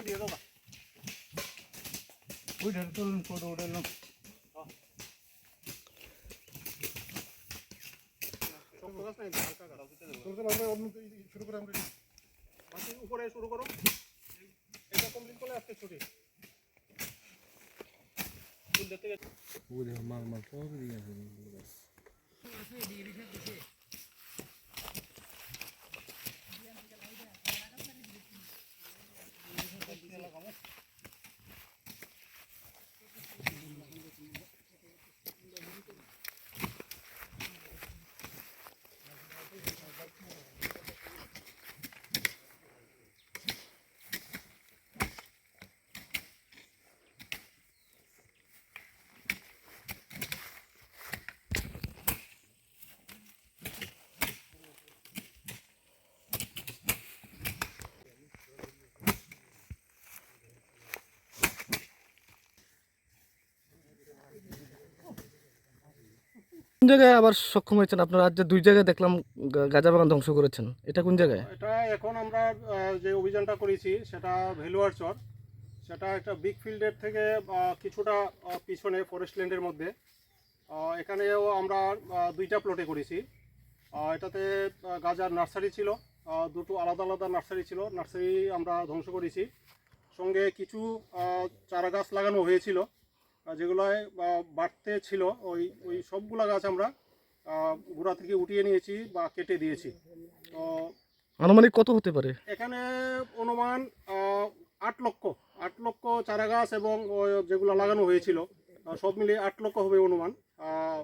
ഓടിയതോ വീടെടുത്തോളും കൂടെ ഓടെല്ലാം শুরু করে আমরা উপরে শুরু করো এটা কমপ্লিট মাল মাল সব দিয়ে কোন জায়গায় আবার সক্ষম হয়েছেন? আপনারা যে দুই জায়গায় দেখলাম গাঁজা বাগান ধ্বংস করেছেন। এটা কোন জায়গায়? এটা এখন আমরা যে অভিযানটা করেছি, সেটা ভেলুয়ার চর। সেটা একটা বিগ ফিল্ডের থেকে কিছুটা পিছনে ফরেস্ট ল্যান্ডের মধ্যে। এখানেও আমরা দুইটা প্লটে করেছি। এটাতে গাজার নার্সারি ছিল। দুটো আলাদা আলাদা নার্সারি ছিল। নার্সারি আমরা ধ্বংস করেছি। সঙ্গে কিছু চারা গাছ লাগানো হয়েছিল। যেগুলোয় বাড়তে ছিল ওই ওই সবগুলো গাছ আমরা গোড়া থেকে উঠিয়ে নিয়েছি বা কেটে দিয়েছি। তো আনুমানিক কত হতে পারে? এখানে অনুমান আট লক্ষ আট লক্ষ চারা গাছ এবং ওই যেগুলো লাগানো হয়েছিল সব মিলিয়ে আট লক্ষ হবে অনুমান। আহ,